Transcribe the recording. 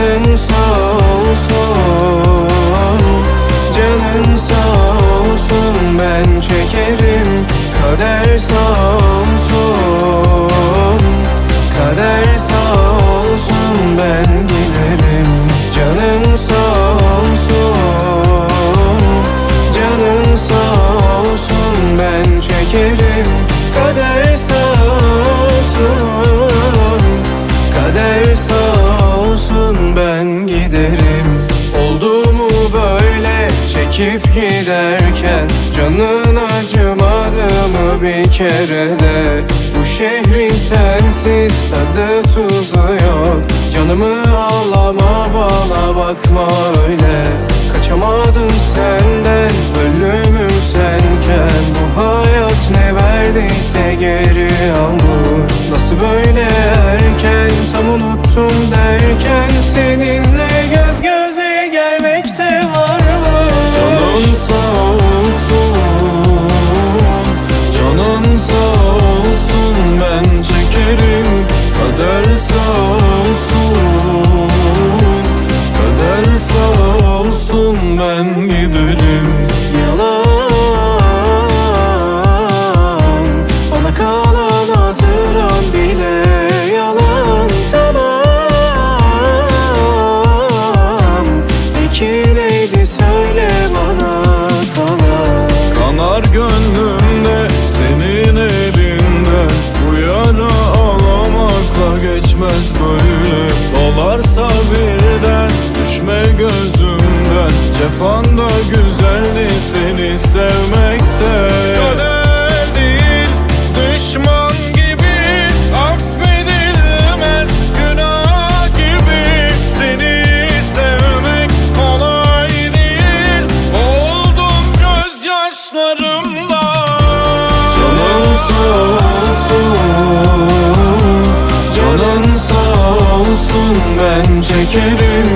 Canın sağ olsun Canın sağ olsun Ben çekerim. Kader sağ olsun Kader sağ olsun Ben giderim. Canın sağ giderken? Canın acımadı mı bir kere de? Bu şehrin sensiz tadı tuzu yok. Canımı ağlama bana bakma öyle. Kaçamadım senden ölümüm senken. Bu hayat ne verdiyse geri al Nasıl böyle erken tam unuttum derken Seninle Ben giderim Yalan. Bana kalan bile yalan. Tamam. Peki neydi? Söyle Kanar gönlümde senin elinden Bu geçmez Cefan da güzeldi seni sevmekte. Kader değil düşman gibi affedilmez. Günah gibi seni sevmek kolay değil. Oldum gözyaşlarımda Canın sağ olsun Canın sağ olsun. Ben çekerim